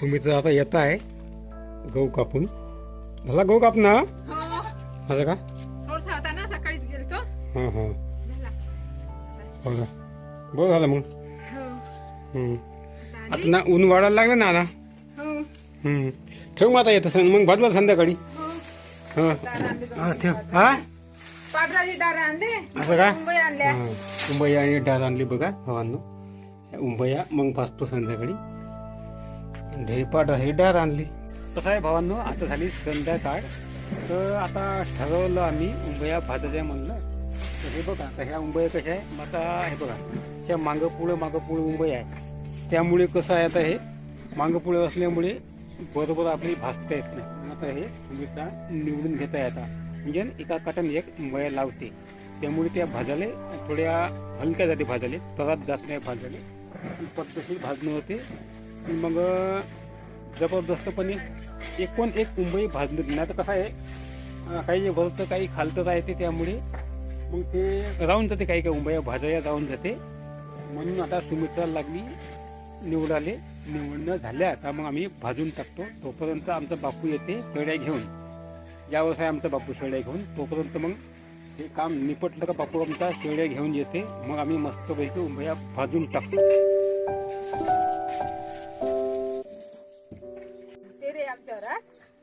तुम्ही तर आता येत आहे गहू कापून. झाला गहू कापणं? हा? हो का? थोडसा होता ना सकाळीच गेलतो. हां हां. हो का बरं झालं मग. हो. हम्म. आता? ना ऊन वाढायला लागलं ना आता. हो. हम्म. ठेव मग आता येतं सं- मग भाजवर संध्याकाळी. हो. हां. हा ठेव. हा? दार आणले. असं का? मुंबई आणल्या. हां. उंबया आणि डाळ आणली बघा भावांनो. उंबया मग भाजतो संध्याकाळी. ढेपाट ही डाळ आणली. कसं आहे भावांनो आता झाली संध्याकाळ. तर आता ठरवलं आम्ही उंबया भाजायच्या म्हणलं. तर हे बघा आता ह्या उंबया कशा आहे? मग आता हे बघा ह्या मागं पुढं मागं उंबया आहे. त्यामुळे कसं आहे आता हे? मागं असल्यामुळे बरोबर आपली भाजता येत नाही. आता हे उंबीचा निवडून घेता येतात म्हणजे एका काटाने एक उंबया लावते. त्यामुळे त्या भाजाले थोड्या हलक्या जाते भाजाले तरात जात नाही भाजाले. पद्धतशीर भाजणं होते. मग जबरदस्तपणे एकूण एक मुंबई भाजली. नाही तर कसं आहे काही जे भरतं काही खालतं राहते त्यामुळे मग ते राहून जाते काही काही मुंबई भाजाया राहून जाते. म्हणून आता सुमित्राला लागली निवडाले निवडणं झाल्या आता मग आम्ही भाजून टाकतो. तोपर्यंत आमचा बापू येते शेळ्या घेऊन. यावर्ष आहे आमचा बापू शेळ्या घेऊन. तोपर्यंत मग हे काम निपटलं का बापू आमचा शेळ्या घेऊन येते. मग आम्ही मस्तपैकी उंबया भाजून टाकतो.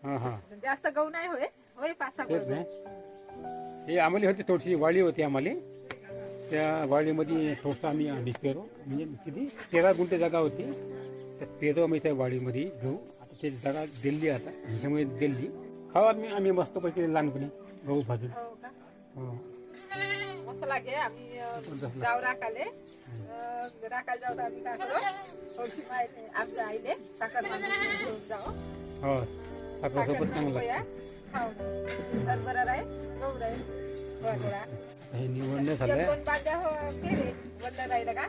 हा. हा. हा जास्त गहू नाही होय. होय पाच सहा तेच. नाही हे आम्हाला होती थोडीशी वाडी होती आम्हाला. त्या वाडीमध्ये थोडंसं आम्ही पेरो म्हणजे किती? तेरा गुंठे जागा होती. त्या पेरो आम्ही त्या वाडीमध्ये घेऊ. आता ते जागा दिल्ली आता. ह्याच्यामुळे दिल्ली. खाऊ आम्ही आम्ही मस्तपैकी लहानपणी गहू भाजून. हो का? हो. मस्त लागे आम्ही अं, जाऊ राखाले. अं, राखायला जाऊ तर आम्ही काय करू? थोडीशी माहिती आमच्या आईले साखर घेऊन जाऊ. हो. साखरेसोबत चांगलं पोया हे निवडणं झालं दोन हो केले का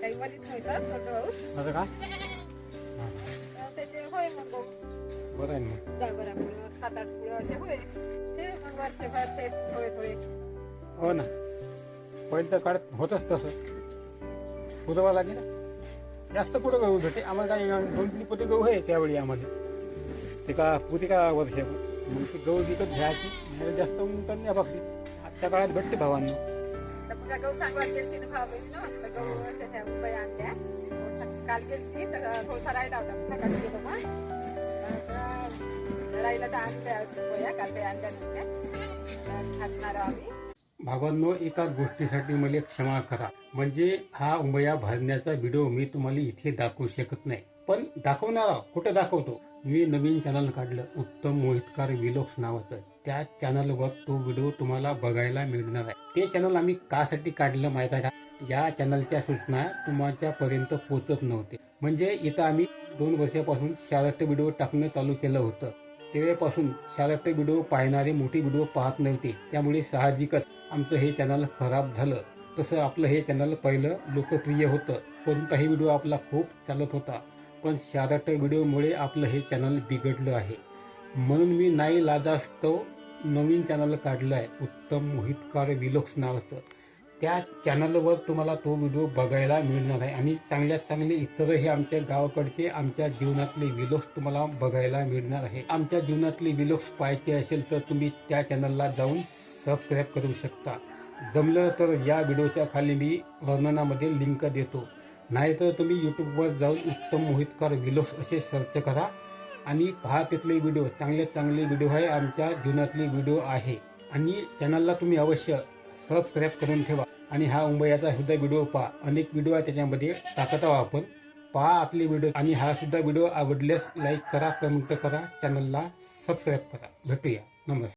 काही छोटं भाऊ असं का? त्याचे होय मग बरं आहे ना मग. दहा बारा पुढं सात आठ पुढं असे होय ते मग वर्षभर ते थोडे थोडे हो ना. पहिलं तर काळात होतच तसं. उदवा लागेल. जास्त कुठं गहू भेटे आम्हाला काही दोन तीन पोते गहू आहे त्यावेळी आम्हाला. ते का का वर्ष. मग म्हणजे गहू विकत घ्यायची म्हणजे जास्त ऊन नाही बघली आजच्या काळात भेटते भावांना. तर काल तर राहिला होता. सकाळी गेलो मग. तर राहिला तर आणल्या काल ते आणल्या नव्हत्या खाणार आम्ही. भावांनो एका गोष्टीसाठी मला क्षमा करा. म्हणजे हा उमया भरण्याचा व्हिडिओ मी तुम्हाला इथे दाखवू शकत नाही. पण दाखवणार कुठं दाखवतो? मी नवीन चॅनल काढलं उत्तम मोहितकार विलोक्स नावाचं. त्या चॅनलवर तो व्हिडिओ तुम्हाला बघायला मिळणार आहे. ते चॅनल आम्ही कासाठी काढलं माहीत आहे का? या चॅनलच्या सूचना तुमच्यापर्यंत पोहोचत नव्हते म्हणजे इथं आम्ही दोन वर्षापासून शाळेत व्हिडिओ टाकणं चालू केलं होतं. तेव्हापासून शाळेत व्हिडिओ पाहणारे मोठी व्हिडिओ पाहत नव्हते. त्यामुळे साहजिकच आमचं हे चॅनल खराब झालं. तसं आपलं हे चॅनल पहिलं लोकप्रिय होतं. कोणताही व्हिडिओ आपला खूप चालत होता. पण शारट व्हिडिओमुळे आपलं हे चॅनल बिघडलं आहे. म्हणून मी नाही लाजास्तव नवीन चॅनल काढलं आहे उत्तम मोहितकार विलोक्स नावाचं. त्या चॅनलवर तुम्हाला तो व्हिडिओ बघायला मिळणार आहे. आणि चांगल्यात चांगले इतरही आमच्या गावाकडचे आमच्या जीवनातले विलोक्स तुम्हाला बघायला मिळणार आहे. आमच्या जीवनातले विलोक्स पाहायचे असेल तर तुम्ही त्या चॅनलला जाऊन सबस्क्राईब करू शकता. जमलं तर या व्हिडिओच्या खाली मी वर्णनामध्ये लिंक देतो. नाहीतर तुम्ही यूट्यूबवर जाऊन उत्तम मोहितकार विलोक्स असे सर्च करा आणि पहा तिथले व्हिडिओ चांगले चांगले व्हिडिओ आहे आमच्या जीवनातले व्हिडिओ आहे. आणि चॅनलला तुम्ही अवश्य सबस्क्राईब करून ठेवा. आणि हा उंबयाचा सुद्धा व्हिडिओ पहा अनेक व्हिडिओ आहे त्याच्यामध्ये. टाकत आहोत आपण. पहा आपले व्हिडिओ आणि हा सुद्धा व्हिडिओ आवडल्यास लाईक करा कमेंट करा. चॅनलला सबस्क्राईब करा. भेटूया. नमस्कार.